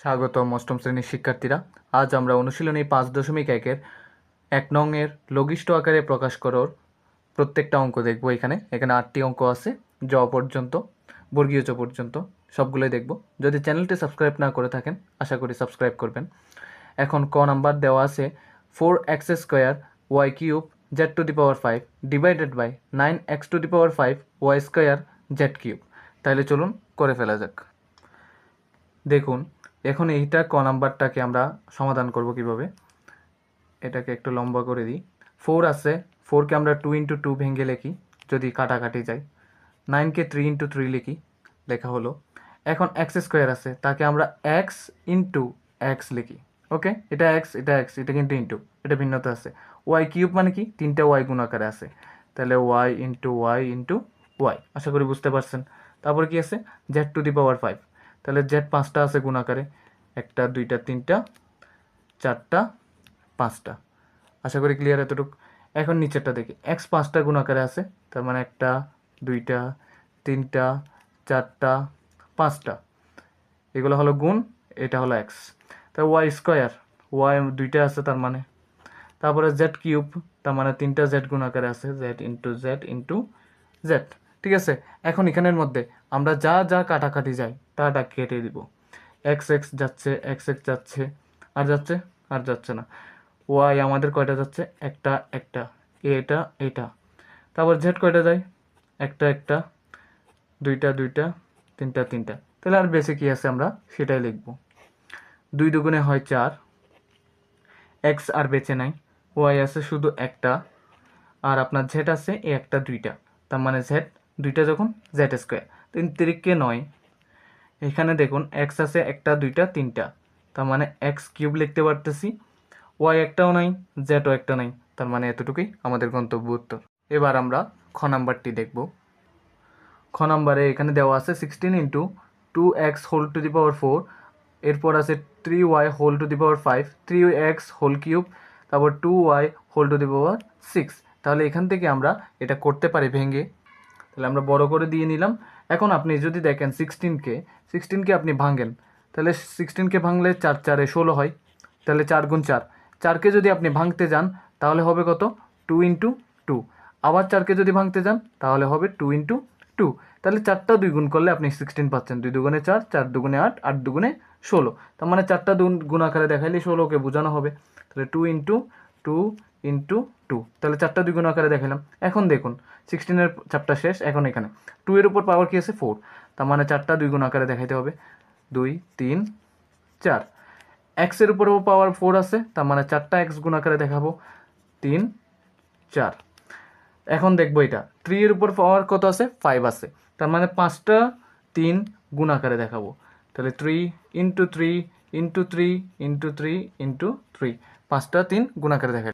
স্বাগতম অষ্টম শ্রেণির শিক্ষার্থীরা। আজ আমরা অনুশীলনী পাঁচ দশমিক একের এক নং এর লঘিষ্ঠ আকারে প্রকাশ করার প্রত্যেকটা অঙ্ক দেখব এখানে। এখানে আটটি অঙ্ক আছে, জ পর্যন্ত, বর্গীয় জ পর্যন্ত, সবগুলোই দেখব। যদি চ্যানেলটি সাবস্ক্রাইব না করে থাকেন, আশা করি সাবস্ক্রাইব করবেন। এখন ক নাম্বার দেওয়া আছে, four x square y cube z to the power five divided by nine x to the power five y square z cube. তাহলে চলুন, করে ফেলা যাক। দেখুন এখন এইটা ক নাম্বারটাকে আমরা সমাধান করব কীভাবে? এটাকে একটু লম্বা করে দিই। ফোর আছে, ফোরকে আমরা টু ইন্টু টু ভেঙে লিখি, যদি কাটাকাটি যাই। নাইনকে থ্রি ইন্টু থ্রি লিখি, লেখা হলো। এখন এক্স স্কোয়ার আছে, তাকে আমরা এক্স ইন্টু এক্স লিখি, ওকে? এটা এক্স এটা এক্স, এটা কিন্তু ইন্টু, এটা ভিন্নতা আছে। ওয়াই কিউব মানে কি? তিনটা ওয়াই গুণ আকারে আছে। তাহলে y into y into y, আশা করি বুঝতে পারছেন। তারপর কি আছে? Z to the power five. তাহলে জেড পাঁচটা আছে গুণ আকারে। একটা, দুইটা, তিনটা, চারটা, পাঁচটা। আশা করি ক্লিয়ার এতটুকু। এখন নিচেরটা দেখি। এক্স পাঁচটা গুণ আকারে আছে, তার মানে একটা, দুইটা, তিনটা, চারটা, পাঁচটা। এগুলো হলো গুণ, এটা হলো এক্স তা ওয়াই স্কোয়ার ওয়াই দুইটা আছে তার মানে। তারপরে জেড কিউব তার মানে তিনটা জেড গুণ আকারে আছে z into z into z ঠিক আছে? এখন এখানের মধ্যে আমরা যা যা কাটাকাটি যাই, তাটা কেটে দিব। এক্স এক্স যাচ্ছে এক্স এক্স যাচ্ছে, আর যাচ্ছে আর যাচ্ছে না। ওয়াই আমাদের কয়টা যাচ্ছে? একটা একটা। এটা এটা। তারপর জেড কয়টা যায়? একটা একটা। দুইটা দুইটা, তিনটা তিনটা। তাহলে আর বেশি কী আছে আমরা? সেটাই লিখব। দুই দুগুণে হয় চার। এক্স আর বেঁচে নাই। ওয়াই আছে শুধু একটা। আর আপনার জেড আছে, একটা, দুইটা। তার মানে জেড দুইটা যখন জেড স্কোয়ার তিন তিরিককে নয়। এখানে দেখুন এক্স আছে একটা, দুইটা, তিনটা। তার মানে এক্স কিউব লিখতে পারতেছি। ওয়াই একটাও নাই জেডও একটা নাই। তার মানে এতটুকুই আমাদের গন্তব্য উত্তর। এবার আমরা খ নাম্বারটি দেখব। খ নাম্বারে এখানে দেওয়া আছে sixteen into two x whole to the power four এরপর আছে three y whole to the power five three x whole cube তারপর two y whole to the power six তাহলে এখান থেকে আমরা এটা করতে পারি ভেঙে। তাহলে আমরা বড় করে দিয়ে নিলাম। এখন আপনি যদি দেখেন সিক্সটিনকে সিক্সটিনকে আপনি ভাঙেন, তাহলে সিক্সটিনকে ভাঙলে চার, চারে ষোলো হয়, তাহলে চার গুণ চার। চারকে যদি আপনি ভাঙতে যান, তাহলে হবে কত? টু ইন্টু টু আবার চারকে যদি ভাঙতে যান, তাহলে হবে টু ইন্টু টু তাহলে চারটা দুই গুণ করলে আপনি সিক্সটিন পাচ্ছেন। দুই দুগুণে চার চার দুগুণে আট আট দুগুণে ষোলো। তার মানে চারটা দুন গুণ আকারে দেখাইলে ষোলোকে বোঝানো হবে। তাহলে two into two into two তাহলে চারটা দুই গুণ আকারে দেখালাম। এখন দেখুন সিক্সটিনের চারটা শেষ, এখন এখানে। টু এর উপর পাওয়ার কি আছে? ফোর তার মানে চারটা দুই গুণ আকারে দেখাইতে হবে। দুই, তিন, চার। এক্সের উপরেও পাওয়ার ফোর আছে, তার মানে চারটা এক্স গুণ আকারে দেখাবো। তিন, চার। এখন দেখব এটা। থ্রি এর উপর পাওয়ার কত আছে? ফাইভ আছে। তার মানে পাঁচটা তিন গুণ আকারে দেখাবো। তাহলে three into three into three into three into three পাঁচটা তিন গুণ আকারে দেখা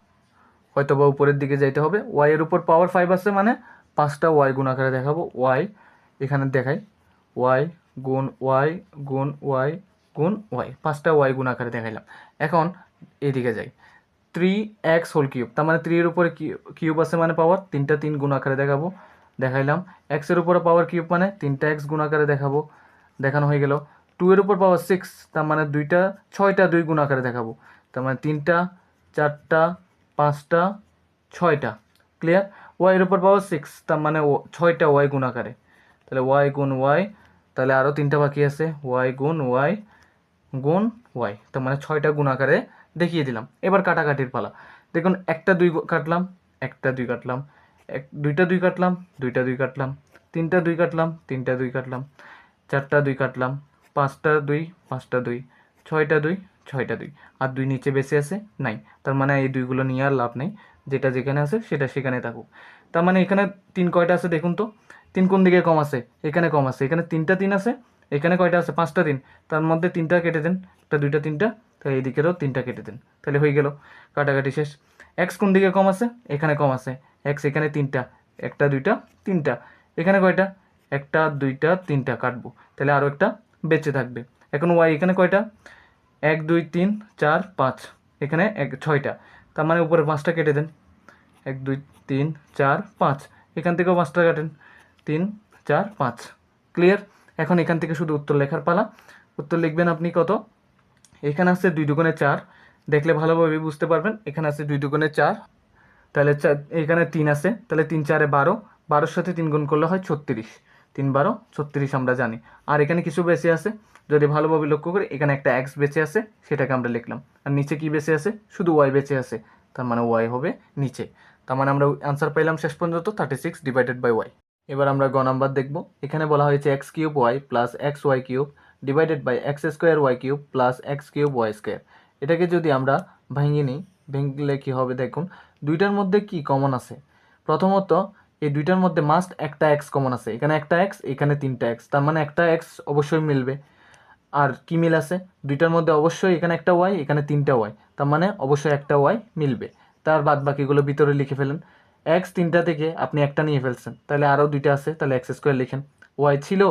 হয়তো বা উপরের দিকে যাইতে হবে। ওয়াই এর উপর পাওয়ার ফাইভ আছে মানে পাঁচটা ওয়াই গুণ আকারে দেখাবো। ওয়াই এখানে দেখাই। ওয়াই গুণ ওয়াই গুণ ওয়াই গুণ ওয়াই পাঁচটা ওয়াই গুণ আকারে দেখাইলাম। এখন এদিকে যাই। থ্রি এক্স হোল কিউব তার মানে থ্রি এর উপরে কিউব আছে মানে পাওয়ার তিনটা তিন গুণ আকারে দেখাবো। দেখাইলাম। এক্সের উপরে পাওয়ার কিউব মানে তিনটা এক্স গুণ আকারে দেখাবো। দেখানো হয়ে গেল। টু এর উপর পাওয়ার সিক্স তার মানে দুইটা ছয়টা দুই গুণ আকারে দেখাবো। তার মানে তিনটা, চারটা, পাঁচটা, ছয়টা। ক্লিয়ার ওয়াই এর উপর পাওয়ার সিক্স তার মানে ছয়টা ওয়াই গুণ আকারে। তাহলে ওয়াই গুণ ওয়াই তাহলে আরও তিনটা বাকি আছে। ওয়াই গুণ ওয়াই গুণ ওয়াই তার মানে ছয়টা গুণ আকারে দেখিয়ে দিলাম। এবার কাটাকাটির পালা। দেখুন, একটা, দুই কাটলাম, একটা, দুই কাটলাম, এক, দুইটা, দুই কাটলাম, দুইটা, দুই কাটলাম, তিনটা, দুই কাটলাম, তিনটা, দুই কাটলাম, চারটা, দুই কাটলাম, পাঁচটা, দুই পাঁচটা, দুই, ছয়টা, দুই ছয়টা দুই। আর দুই নিচে বেশি আছে, নাই। তার মানে এই দুইগুলো নিয়ে আর লাভ নেই। যেটা যেখানে আছে, সেটা সেখানে থাকুক। তার মানে এখানে তিন কয়টা আছে দেখুন তো? তিন কোন দিকে কম আছে? এখানে কম আছে। এখানে তিনটা তিন আছে, এখানে কয়টা আছে? পাঁচটা তিন। তার মধ্যে তিনটা কেটে দেন। একটা, দুইটা, তিনটা। তাহলে এইদিকেরও তিনটা কেটে দেন। তাহলে হয়ে গেল। কাটাকাটি শেষ। এক্স কোন দিকে কম আছে? এখানে কম আছে। এক্স এখানে তিনটা। একটা, দুইটা, তিনটা। এখানে কয়টা? একটা, দুইটা, তিনটা কাটবো। তাহলে আরও একটা বেঁচে থাকবে। এখন ওয়াই এখানে কয়টা? এক, দুই, তিন, চার, পাঁচ। এখানে এক, ছয়টা। তার মানে উপরে পাঁচটা কেটে দেন। এক, দুই, তিন, চার, পাঁচ। এখান থেকেও পাঁচটা কাটেন। তিন, চার, পাঁচ। ক্লিয়ার এখন এখান থেকে শুধু উত্তর লেখার পালা। উত্তর লিখবেন আপনি কত? এখানে আছে দুই দুগুণে চার। দেখলে ভালোভাবে বুঝতে পারবেন। এখানে আছে দুই দুগুণে চার। তাহলে এখানে তিন আছে। তাহলে তিন, চারে বারো। বারোর সাথে তিন গুণ করলে হয় ছত্রিশ। তিন বারো ছত্রিশ আমরা জানি। আর এখানে কিছু বেঁচে আছে, যদি ভালোভাবে লক্ষ্য করি, এখানে একটা এক্স বেঁচে আছে, সেটাকে আমরা লিখলাম। আর নিচে কি বেঁচে আছে? শুধু ওয়াই বেঁচে আছে, তার মানে ওয়াই হবে নিচে। তার মানে আমরা আনসার পাইলাম শেষ পর্যন্ত thirty six divided by y এবার আমরা গ নাম্বার দেখব। এখানে বলা হয়েছে x cube y plus x y cube divided by x square y cube plus x cube y square এটাকে যদি আমরা ভেঙে নিই, ভেঙলে কী হবে দেখুন, দুইটার মধ্যে কি কমন আছে? প্রথমত এই দুইটার মধ্যে মাস্ট একটা এক্স কমন আছে। এখানে একটা এক্স এখানে তিনটা এক্স তার মানে একটা এক্স অবশ্যই মিলবে। আর কি মিল আছে? দুইটার মধ্যে অবশ্যই এখানে একটা ওয়াই এখানে তিনটা ওয়াই তার মানে অবশ্যই একটা ওয়াই মিলবে। তার বাদ বাকিগুলো ভিতরে লিখে ফেলেন। এক্স তিনটা থেকে আপনি একটা নিয়ে ফেলছেন। তাহলে আরও দুইটা আছে। তাহলে এক্স স্কোয়ার লিখেন। ওয়াই ছিল,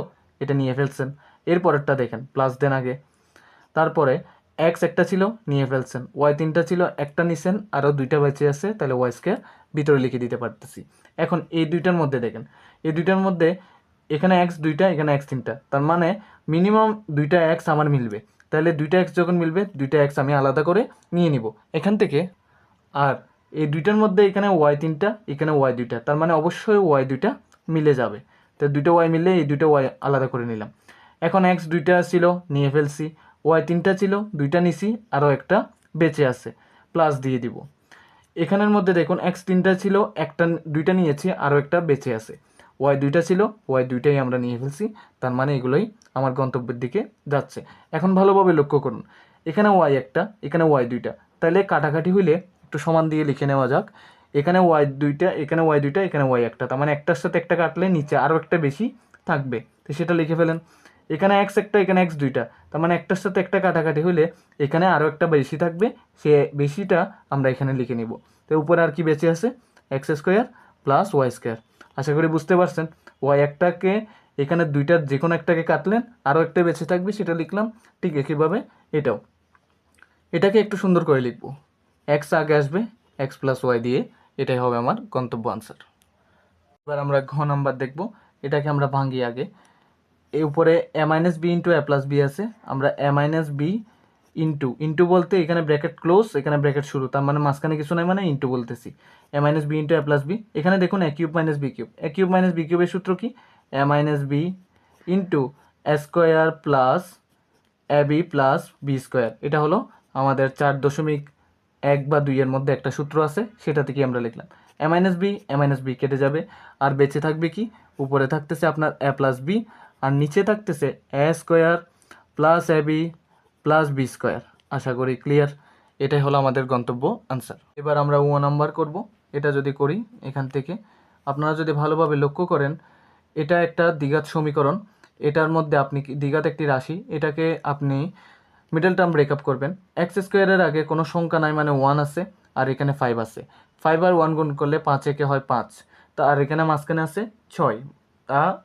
এটা নিয়ে ফেলছেন। এরপরেরটা দেখেন। প্লাস দেন আগে। তারপরে এক্স একটা ছিল, নিয়ে ফেলছেন। ওয়াই তিনটা ছিল, একটা নিছেন আরও দুইটা বেঁচে আছে, তাহলে ওয়াই স্কোয়ার ভিতরে লিখে দিতে পারতেছি। এখন এই দুইটার মধ্যে দেখেন, এই দুইটার মধ্যে এখানে এক্স দুইটা, এখানে এক্স তিনটা। তার মানে মিনিমাম দুইটা এক্স আমার মিলবে। তাহলে দুইটা এক্স যখন মিলবে, দুইটা এক্স আমি আলাদা করে নিয়ে নিব। এখান থেকে আর এই দুইটার মধ্যে এখানে ওয়াই তিনটা, এখানে ওয়াই দুইটা। তার মানে অবশ্যই ওয়াই দুইটা মিলে যাবে। তো দুইটা ওয়াই মিললে এই দুইটা ওয়াই আলাদা করে নিলাম। এখন এক্স দুইটা ছিল, নিয়ে ফেলছি। ওয়াই তিনটা ছিল, দুইটা নিছি, আরও একটা বেঁচে আছে প্লাস দিয়ে দিব। এখানের মধ্যে দেখুন এক্স তিনটা ছিল, একটা দুইটা নিয়েছি, আরও একটা বেঁচে আছে। ওয়াই দুইটা ছিল ওয়াই দুইটাই আমরা নিয়ে ফেলছি, তার মানে এগুলোই আমার গন্তব্যের দিকে যাচ্ছে। এখন ভালোভাবে লক্ষ্য করুন, এখানে ওয়াই একটা, এখানে ওয়াই দুইটা। তাহলে কাটাকাটি হইলে একটু সমান দিয়ে লিখে নেওয়া যাক। এখানে ওয়াই দুইটা, এখানে ওয়াই দুইটা, এখানে ওয়াই একটা, তার মানে একটার সাথে একটা কাটলে নিচে আরও একটা বেশি থাকবে। তো সেটা লিখে ফেলেন। এখানে এক্স একটা, এখানে এক্স দুইটা। তার মানে একটার সাথে একটা কাটাকাটি হলে এখানে আরও একটা বেশি থাকবে। সে বেশিটা আমরা এখানে লিখে নিব। তো উপরে আর কি বেঁচে আছে? X square plus y square আশা করি বুঝতে পারছেন। ওয়াই একটাকে, এখানে দুইটার যে কোনো একটাকে কাটলেন আরও একটা বেঁচে থাকবে, সেটা লিখলাম। ঠিক একইভাবে এটাও। এটাকে একটু সুন্দর করে লিখব। এক্স আগে আসবে এক্স প্লাস ওয়াই দিয়ে। এটাই হবে আমার গন্তব্য আনসার এবার আমরা ঘ নাম্বার দেখব। এটাকে আমরা ভাঙি আগে। এই উপরে a minus b into a plus b আছে। আমরা a minus b into into বলতে এখানে ব্র্যাকেট ক্লোজ এখানে ব্র্যাকেট শুরু। তার মানে মাঝখানে কিছু নাই মানে ইন্টু বলতেছি। A minus b into a plus b এখানে দেখুন a cube minus b cube a cube minus b কিউবের সূত্র কি? A minus b into a square plus a b plus b square এটা হলো আমাদের চার দশমিক এক বা দুইয়ের মধ্যে একটা সূত্র আছে, সেটা থেকে আমরা লিখলাম। A minus b a minus b কেটে যাবে। আর বেঁচে থাকবে কি? উপরে থাকতেছে আপনার এ প্লাস বি আর নিচে থাকতেছে a square plus a b plus b square আশা করি ক্লিয়ার এটাই হলো আমাদের গন্তব্য আনসার এবার আমরা ও নাম্বার করব। এটা যদি করি এখান থেকে। আপনারা যদি ভালোভাবে লক্ষ্য করেন, এটা একটা দ্বিঘাত সমীকরণ। এটার মধ্যে আপনি দ্বিঘাত একটি রাশি। এটাকে আপনি মিডল টার্ম ব্রেকআপ করবেন। এক্স স্কোয়ারের আগে কোনো সংখ্যা নাই মানে ওয়ান আছে, আর এখানে ফাইভ আছে। ফাইভ আর ওয়ান গুণ করলে পাঁচ একে হয় পাঁচ। তা আর এখানে মাঝখানে আছে ছয়।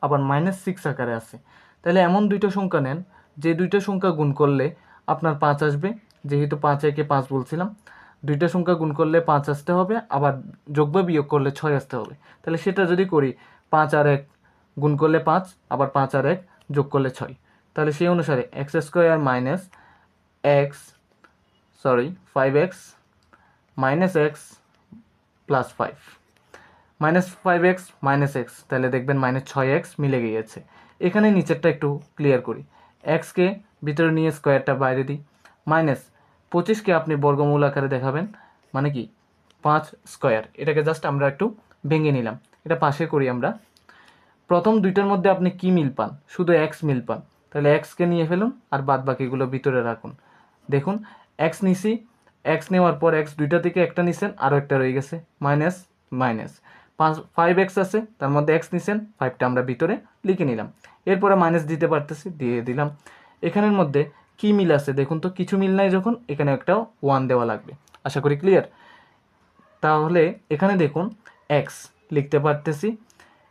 আবার মাইনাস সিক্স আকারে আছে। তাহলে এমন দুইটা সংখ্যা নেন, যে দুইটা সংখ্যা গুণ করলে আপনার পাঁচ আসবে, যেহেতু পাঁচ একে পাঁচ বলছিলাম, দুইটা সংখ্যা গুণ করলে পাঁচ আসতে হবে, আবার যোগ বা বিয়োগ করলে ছয় আসতে হবে। তাহলে সেটা যদি করি, পাঁচ আর এক গুণ করলে পাঁচ, আবার পাঁচ আর এক যোগ করলে ছয়। তাহলে সেই অনুসারে x square minus x sorry five x minus x plus five minus five x minus x তাহলে দেখবেন মাইনাস ছয় এক্স মিলে গিয়েছে। এখানে নিচেরটা একটু ক্লিয়ার করি। এক্সকে ভিতরে নিয়ে স্কোয়ারটা বাইরে দিই। মাইনাস পঁচিশকে আপনি বর্গমূল আকারে দেখাবেন মানে কি? পাঁচ স্কোয়ার এটাকে জাস্ট আমরা একটু ভেঙে নিলাম। এটা পাশে করি আমরা। প্রথম দুইটার মধ্যে আপনি কি মিল পান? শুধু এক্স মিল পান। তাহলে এক্সকে নিয়ে ফেলুন আর বাদ বাকিগুলো ভিতরে রাখুন। দেখুন এক্স নিছি। এক্স নেওয়ার পর এক্স দুইটা থেকে একটা নিছেন আরও একটা রয়ে গেছে মাইনাস মাইনাস পাঁচ ফাইভ এক্স আছে, তার মধ্যে এক্স নিছেন ফাইভটা আমরা ভিতরে লিখে নিলাম। এরপরে মাইনাস দিতে পারতেছি, দিয়ে দিলাম। এখানের মধ্যে কি মিল আছে দেখুন তো, কিছু মিল নাই যখন, এখানে একটা ওয়ান দেওয়া লাগবে। আশা করি ক্লিয়ার তাহলে এখানে দেখুন এক্স লিখতে পারতেছি।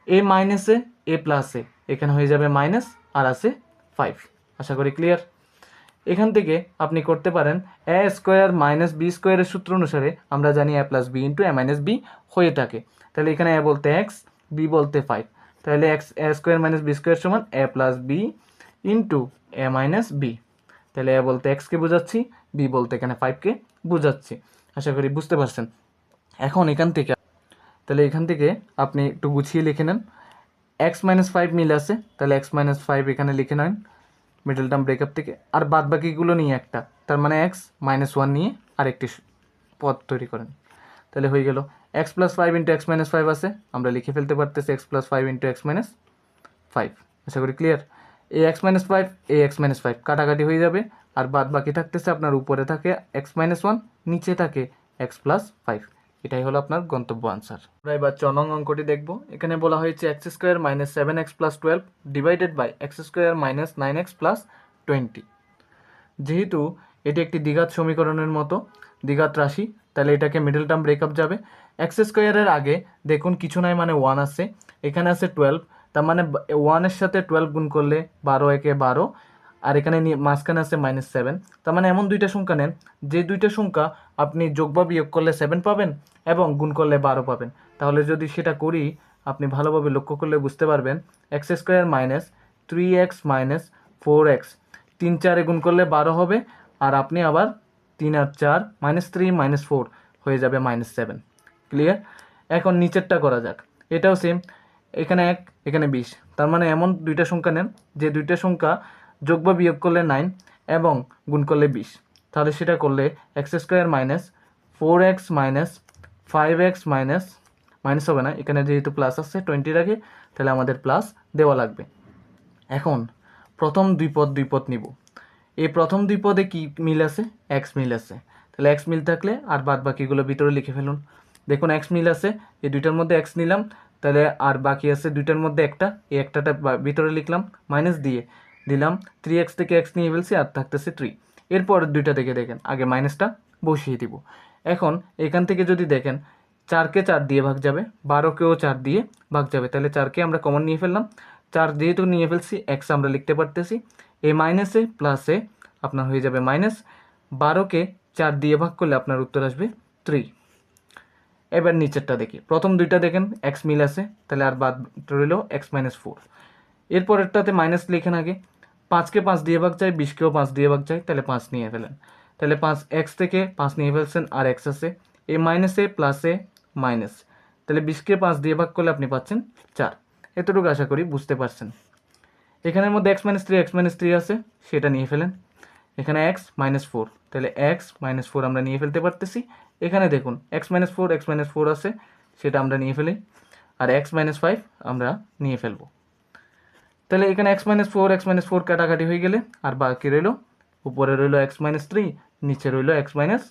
এ মাইনাসে এ প্লাসে এখানে হয়ে যাবে মাইনাস আর আছে ফাইভ আশা করি ক্লিয়ার এখান থেকে আপনি করতে পারেন এ স্কোয়ার মাইনাস বি স্কোয়ারের সূত্র অনুসারে আমরা জানি a plus b into a minus b হয়ে থাকে। তাহলে এখানে এ বলতে এক্স বি বলতে ফাইভ তাহলে x a square minus b square সমান a plus b into a minus b তাহলে এ বলতে এক্সকে বোঝাচ্ছি বি বলতে এখানে ফাইভকে বোঝাচ্ছি। আশা করি বুঝতে পারছেন। এখন এখান থেকে, তাহলে এখান থেকে আপনি একটু গুছিয়ে লিখে নেন। এক্স মাইনাস ফাইভ মিল আছে, তাহলে এক্স মাইনাস ফাইভ এখানে লিখে নেন। মিডল টার্ম ব্রেকআপ থেকে। আর বাদ বাকিগুলো নিয়ে একটা। তার মানে এক্স মাইনাস ওয়ান নিয়ে আরেকটি পদ তৈরি করেন। তাহলে হয়ে গেল x plus five into x minus five আছে। আমরা লিখে ফেলতে পারতেছি x plus five into x minus five আশা করি ক্লিয়ার এই এক্স মাইনাস ফাইভ এই এক্স মাইনাস ফাইভ কাটাকাটি হয়ে যাবে। আর বাদ বাকি থাকতেছে আপনার উপরে থাকে এক্স মাইনাস ওয়ান নিচে থাকে এক্স প্লাস ফাইভ এটাই হলো আপনার গন্তব্য আনসার আমরা এবার চ নং অঙ্কটি দেখব। এখানে বলা হয়েছে x square minus seven x plus twelve divided by x square minus nine x plus twenty যেহেতু এটি একটি দ্বিঘাত সমীকরণের মতো, দ্বিঘাত রাশি, তাহলে এটাকে মিডল টার্ম ব্রেকআপ যাবে। এক্স স্কোয়ারের আগে দেখুন কিছু নাই মানে ওয়ান আছে। এখানে আছে টুয়েলভ তার মানে ওয়ানের সাথে টুয়েলভ গুণ করলে বারো একে বারো আর এখানে মাঝখানে আছে মাইনাস সেভেন তার মানে এমন দুইটা সংখ্যা নেন, যে দুইটা সংখ্যা আপনি যোগ বা বিয়োগ করলে সেভেন পাবেন এবং গুণ করলে বারো পাবেন। তাহলে যদি সেটা করি, আপনি ভালোভাবে লক্ষ্য করলে বুঝতে পারবেন x square minus three x minus four x তিন চারে গুণ করলে বারো হবে, আর আপনি আবার তিন আর চার মাইনাস থ্রি মাইনাস ফোর হয়ে যাবে মাইনাস সেভেন ক্লিয়ার এখন নিচেরটা করা যাক। এটাও সেম এখানে এক, এখানে বিশ। তার মানে এমন দুইটা সংখ্যা নেন, যে দুইটা সংখ্যা যোগ বা বিয়োগ করলে নাইন এবং গুণ করলে বিশ। তাহলে সেটা করলে x square minus four x minus five x minus minus হবে না, এখানে যেহেতু প্লাস আছে টোয়েন্টির আগে, তাহলে আমাদের প্লাস দেওয়া লাগবে। এখন প্রথম দুই পদ দুই পদ নিব। এই প্রথম দুই পদে কি মিল আছে? এক্স মিল আছে। তাহলে এক্স মিল থাকলে আর বাদ বাকিগুলো ভিতরে লিখে ফেলুন। দেখুন এক্স মিল আছে, এই দুইটার মধ্যে এক্স নিলাম, তাহলে আর বাকি আছে দুইটার মধ্যে একটা, এই একটাটা ভিতরে লিখলাম মাইনাস দিয়ে। দিলাম। থ্রি এক্স থেকে এক্স নিয়ে ফেলছি আর থাকতেছে থ্রি এরপর দুইটা থেকে দেখেন, আগে মাইনাসটা বসিয়ে দিব। এখন এখান থেকে যদি দেখেন, চারকে চার দিয়ে ভাগ যাবে, বারোকেও চার দিয়ে ভাগ যাবে। তাহলে চারকে আমরা কমন নিয়ে ফেললাম। চার যেহেতু নিয়ে ফেলছি এক্স আমরা লিখতে পারতেছি। এ মাইনাসে প্লাসে আপনার হয়ে যাবে মাইনাস বারোকে চার দিয়ে ভাগ করলে আপনার উত্তর আসবে থ্রি এবার নিচেরটা দেখি। প্রথম দুইটা দেখেন এক্স মিল আছে, তাহলে আর বাদ রইল এক্স মাইনাস ফোর এরপরেরটাতে মাইনাস লিখেন আগে। পাঁচকে পাঁচ দিয়ে ভাগ যায় বিশকেও পাঁচ দিয়ে ভাগ যায় তাহলে পাঁচ নিয়ে ফেলেন। তাহলে পাঁচ এক্স থেকে পাঁচ নিয়ে ফেলছেন, আর এক্স আছে। এই মাইনাসে প্লাসে মাইনাস তাহলে বিশকে পাঁচ দিয়ে ভাগ করলে আপনি পাচ্ছেন চার। এতটুকু আশা করি বুঝতে পারছেন। এখানের মধ্যে x minus three x minus three আছে, সেটা নিয়ে ফেলেন। এখানে এক্স মাইনাস ফোর তাহলে এক্স মাইনাস ফোর আমরা নিয়ে ফেলতে পারতেছি। এখানে দেখুন x minus four x minus four আছে, সেটা আমরা নিয়ে ফেলি। আর এক্স মাইনাস ফাইভ আমরা নিয়ে ফেলব। তাহলে এখানে x minus four x minus four কাটাকাটি হয়ে গেলে, আর বাকি রইল, উপরে রইল এক্স মাইনাস থ্রি নিচে রইল এক্স মাইনাস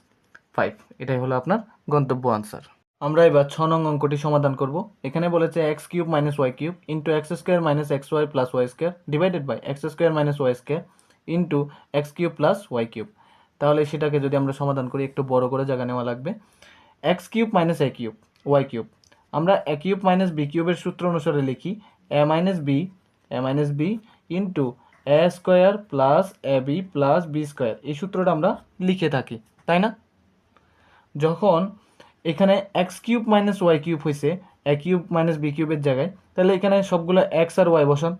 ফাইভ এটাই হলো আপনার গন্তব্য আনসার আমরা এবার ছ নং অঙ্কটি সমাধান করব। এখানে বলেছে x cube minus y cube into x square minus x y plus y square divided by x square minus y square into x cube plus y cube তাহলে সেটাকে যদি আমরা সমাধান করি, একটু বড় করে জায়গা নেওয়া লাগবে। X cube minus a cube y cube আমরা এ কিউব মাইনাস বি কিউবের সূত্র অনুসারে লিখি a minus b a minus b into a square plus a b plus b square এই সূত্রটা আমরা লিখে থাকি, তাই না? যখন এখানে x cube minus y cube হয়েছে এ কিউব মাইনাস বি কিউবের জায়গায়, তাহলে এখানে সবগুলো এক্স আর ওয়াই বসান।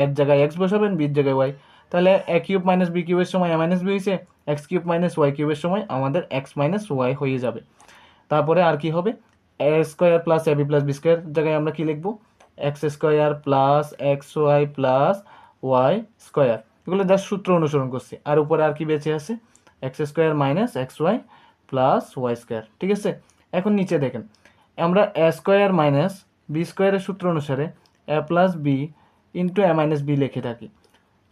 এর জায়গায় এক্স বসাবেন বির জায়গায় ওয়াই তাহলে এ কিউব মাইনাস বি কিউবের সময় এ মাইনাস বি হয়েছে এক্স কিউব মাইনাস ওয়াই কিউবের সময় আমাদের এক্স মাইনাস ওয়াই হয়ে যাবে। তারপরে আর কি হবে? A square plus a b plus b square জায়গায় আমরা কি লিখব? X square plus x y plus y square. এগুলো জাস্ট সূত্র অনুসরণ করছি। আর উপরে আর কি বেঁচে আছে? X square minus x y plus y square. ঠিক আছে? এখন নিচে দেখেন। আমরা এ স্কোয়ার মাইনাস বি স্কোয়ারের সূত্র অনুসারে a plus b into a minus b লিখে থাকি।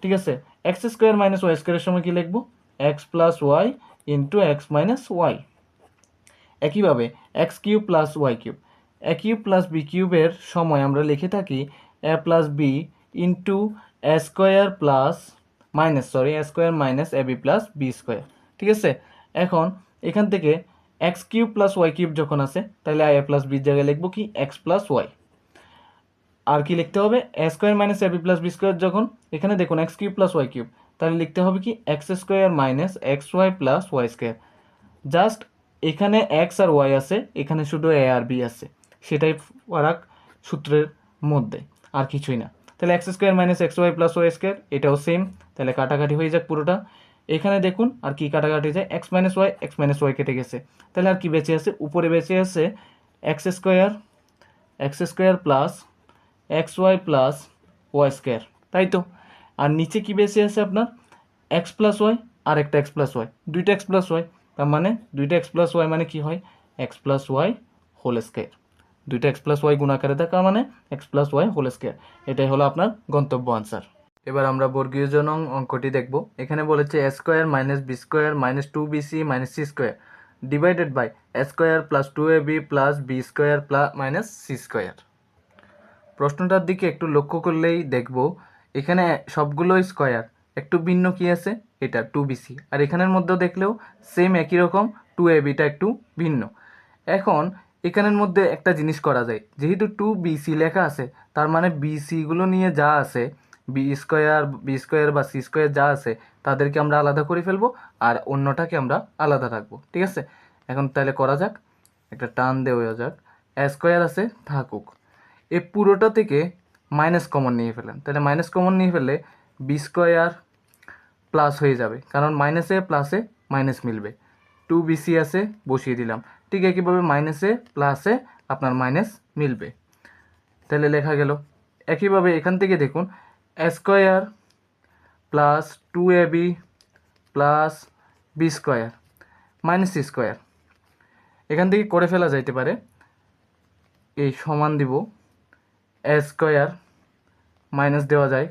ঠিক আছে? এক্স স্কোয়ার মাইনাস ওয়াই স্কোয়ারের সময় কি লিখব? X plus y into x minus y. একইভাবে x cube plus y cube. A cube plus b কিউবের সময় আমরা লিখে থাকি a plus b into a square plus minus sorry a square minus a b plus b square ঠিক আছে? এখন এখান থেকে x cube plus y cube যখন আছে, তাহলে আই এ প্লাস বির জায়গায় লিখব কি? এক্স প্লাস ওয়াই আর কি লিখতে হবে? A square minus a b plus b square যখন, এখানে দেখুন x cube plus y cube তাহলে লিখতে হবে কি? X square minus x y plus y square just এখানে এক্স আর ওয়াই আছে, এখানে শুধু এ আর বি আছে। সেটাই ফারাক সূত্রের মধ্যে, আর কিছুই না। তাহলে x square minus x y plus y square এটাও সেম তাহলে কাটাকাটি হয়ে যাক পুরোটা। এখানে দেখুন আর কি কাটাকাটি যায়। X minus y x minus y কেটে গেছে। তাহলে আর কি বেঁচে আছে? উপরে বেঁচে আছে x square x square plus x y plus y square তাই তো? আর নিচে কি বেঁচে আছে আপনার? এক্স প্লাস ওয়াই আর একটা এক্স প্লাস ওয়াই দুইটা এক্স প্লাস ওয়াই তার মানে দুইটা এক্স প্লাস ওয়াই মানে কি হয়? X plus y whole square দুইটা এক্স প্লাস ওয়াই গুণাকারে থাকা মানে x plus y whole square এটাই হলো আপনার গন্তব্য আনসার এবার আমরা বর্গীয় জনং অঙ্কটি দেখব। এখানে বলেছে a square minus b square minus two b c minus c square divided by a square plus two a b plus b square plus minus c square প্রশ্নটার দিকে একটু লক্ষ্য করলেই দেখব। এখানে সবগুলো স্কোয়ার একটু ভিন্ন কি আছে? এটা টু বিসি আর এখানের মধ্যেও দেখলেও সেম একই রকম টু এ বিটা একটু ভিন্ন। এখন এখানের মধ্যে একটা জিনিস করা যায়। যেহেতু টু বিসি লেখা আছে, তার মানে বিসিগুলো নিয়ে যা আছে বি স্কোয়ার বি স্কোয়ার বা সি স্কোয়ার যা আছে, তাদেরকে আমরা আলাদা করে ফেলব আর অন্যটাকে আমরা আলাদা রাখব, ঠিক আছে? এখন তাহলে করা যাক, একটা টান দেওয়া যাক। এ স্কোয়ার আছে, থাকুক। এই পুরোটা থেকে মাইনাস কমন নিয়ে ফেলেন তাহলে মাইনাস কমন নিয়ে ফেললে বি স্কোয়ার প্লাস হয়ে যাবে, কারণ মাইনাসে প্লাসে মাইনাস মিলবে। টু বিসি আছে, বসিয়ে দিলাম। ঠিক একইভাবে মাইনাসে প্লাসে আপনার মাইনাস মিলবে। তাহলে লেখা গেল, একইভাবে এখান থেকে দেখুন square plus two a b plus b square minus square এখান থেকে করে ফেলা যাইতে পারে, এই সমান দিব স্কোয়ার মাইনাস দেওয়া যায়।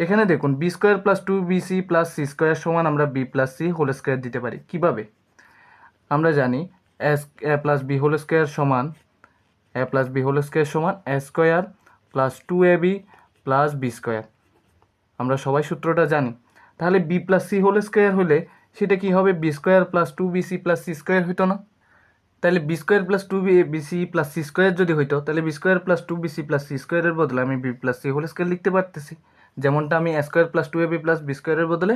এখানে দেখুন b square plus two b c plus c square সমান আমরা b plus c whole square দিতে পারি। কীভাবে? আমরা জানি as a plus b whole square সমান a plus b whole square সমান a square plus two a b plus b square আমরা সবাই সূত্রটা জানি। তাহলে b plus c whole square হলে সেটা কি হবে? B square plus two b c plus c square হইতো না। তাহলে b square plus two b c plus c square যদি হইতো, তাহলে b square plus two b c plus c স্কোয়ারের বদলে আমি b plus c whole square লিখতে পারতেছি। যেমনটা আমি a square plus two a b plus b স্কোয়ারের বদলে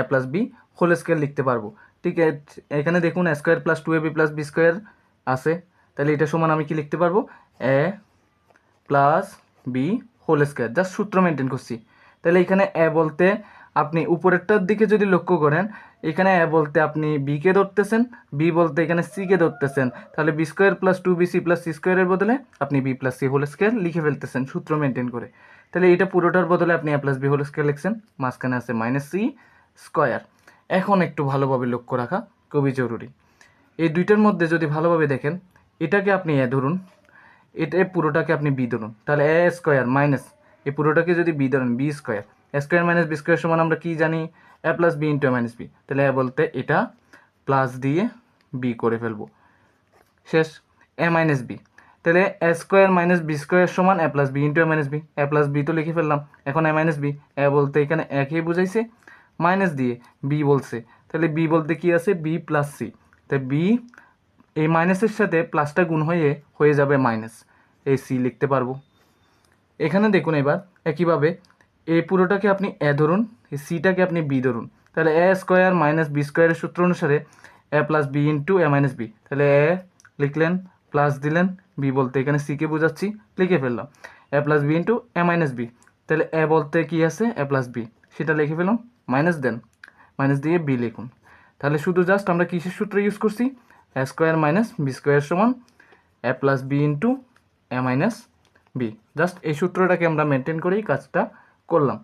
a plus b whole square লিখতে পারব। ঠিক এখানে দেখুন square plus two a b plus b square আছে। তাহলে এটা সমান আমি কি লিখতে পারব? A plus b whole square just সূত্র মেনটেন করছি। তাহলে এখানে এ বলতে আপনি উপরেরটার দিকে যদি লক্ষ্য করেন, এখানে এ বলতে আপনি বিকে ধরতেছেন বি বলতে এখানে সিকে ধরতেছেন। তাহলে b square plus two b c plus c স্কোয়ারের বদলে আপনি b plus c whole square লিখে ফেলতেছেন, সূত্র মেনটেন করে। তাহলে এটা পুরোটার বদলে আপনি a plus b whole square লিখছেন, মাঝখানে আছে মাইনাস সি স্কোয়ার এখন একটু ভালোভাবে লক্ষ্য রাখা খুবই জরুরি। এই দুইটার মধ্যে যদি ভালোভাবে দেখেন, এটাকে আপনি এ ধরুন, এটা পুরোটাকে আপনি বি ধরুন, তাহলে এ স্কোয়ার মাইনাস এই পুরোটাকে যদি বি ধরেন, b square square minus b square সমান আমরা কি জানি? A plus b into minus b, তাহলে এ বলতে এটা প্লাস দিয়ে বি করে ফেলব। শেষ, এ মাইনাস বি, তাহলে A square minus B square সমান A plus B into A minus B, A plus B তো লিখে ফেললাম, এখন এ মাইনাস বি, এ বলতে এখানে একই বুঝাইছে? মাইনাস দিয়ে বি বলছে। তাহলে বি বলতে কি আছে? বি প্লাস সি তাই বি এই মাইনাসের সাথে প্লাসটা গুণ হয়ে হয়ে যাবে মাইনাস। এই সি লিখতে পারব। এখানে দেখুন এবার, একইভাবে এই পুরোটাকে আপনি এ ধরুন, এই সিটাকে আপনি বি ধরুন। তাহলে এ স্কোয়ার মাইনাস বি স্কোয়ারের সূত্র অনুসারে A plus B into A minus B তাহলে এ লিখলেন প্লাস দিলেন বি বলতে এখানে সিকে বোঝাচ্ছি, লিখে ফেললাম। A plus B into A minus B তাহলে এ বলতে কি আছে? এ প্লাস বি সেটা লিখে ফেলাম মাইনাস দেন, মাইনাস দিয়ে বি লিখুন। তাহলে শুধু জাস্ট আমরা কিসের সূত্র ইউজ করছি? A square minus B square সমান A plus B into A minus B just এই সূত্রটাকে আমরা মেনটেন করেই কাজটা করলাম।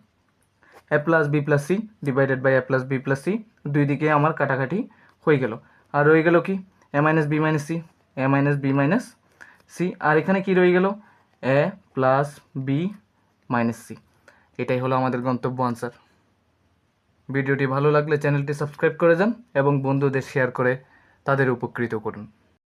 A plus B plus C divided by A plus B plus C দুই দিকে আমার কাটাকাটি হয়ে গেল। আর রয়ে গেল কি? A minus B minus C A minus B minus C আর এখানে কি রয়ে গেল? A plus B minus C এটাই হলো আমাদের গন্তব্য আনসার ভিডিওটি ভালো লাগলে চ্যানেলটি সাবস্ক্রাইব করে যান এবং বন্ধুদের শেয়ার করে তাদের উপকৃত করুন।